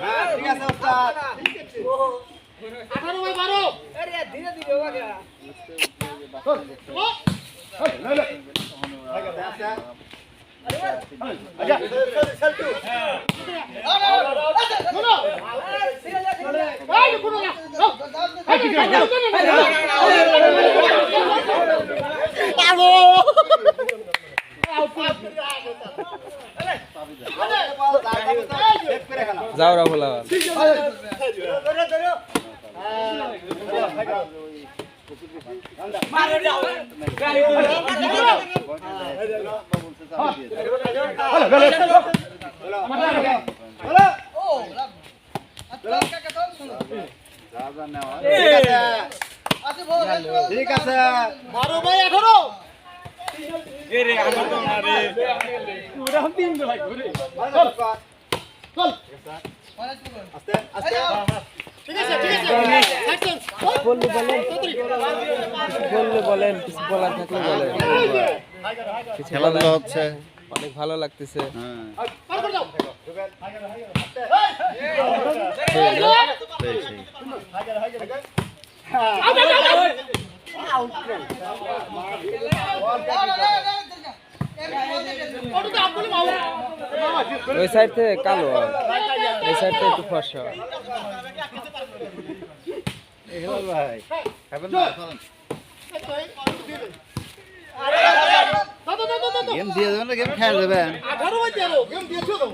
হ্যাঁ ঠিক আছে ওস্তাদ আঠারো বাই বারো ধীরে ধীরে বাগা শোনো এই কোনো না যাও। যাও রাহুল আবার ঠিক আছে বারো বাই আঠারো চল আস্তে আস্তে ঠিক আছে ঠিক আছে অ্যাকশন বললে বলেন বললে বলেন কিছু বলার থাকলে বলেন খেলাধুলা হচ্ছে অনেক ভালো লাগতেছে হ্যাঁ ওই সাইড থেকে কালো ওই এই সাইড থেকে একটু ফসা ভাই। গেম দিয়ে দেবেন গেম খেয়াল দেবেন আঠারো গেম দিয়েছ তো?